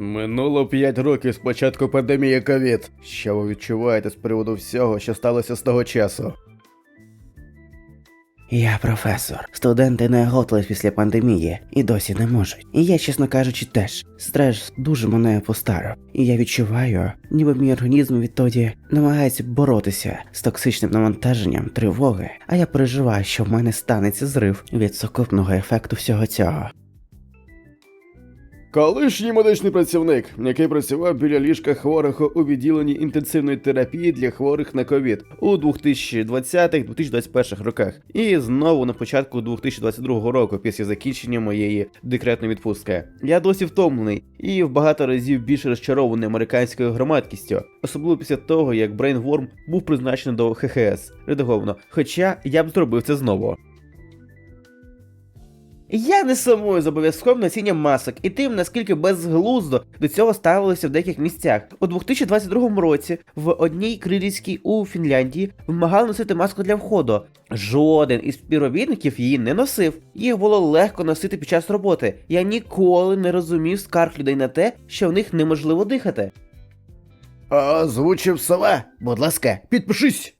Минуло 5 років з початку пандемії ковід. Що ви відчуваєте з приводу всього, що сталося з того часу? Я професор. Студенти не готові після пандемії і досі не можуть. І я, чесно кажучи, теж стрес дуже мене постарав. І я відчуваю, ніби мій організм відтоді намагається боротися з токсичним навантаженням тривоги, а я переживаю, що в мене станеться зрив від сукупного ефекту всього цього. Колишній медичний працівник, який працював біля ліжка хворого у відділенні інтенсивної терапії для хворих на ковід у 2020-2021 роках, і знову на початку 2022 року, після закінчення моєї декретної відпустки. Я досі втомлений і в багато разів більше розчарований американською громадськістю, особливо після того, як Брейнворм був призначений до ХХС редаговано, хоча я б зробив це знову. Я не сумую з обов'язковим носінням масок і тим, наскільки безглуздо до цього ставилися в деяких місцях. У 2022 році в одній крилівській у Фінляндії вимагали носити маску для входу. Жоден із співробітників її не носив. Їх було легко носити під час роботи. Я ніколи не розумів скарг людей на те, що в них неможливо дихати. Озвучив сова. Будь ласка, підпишись.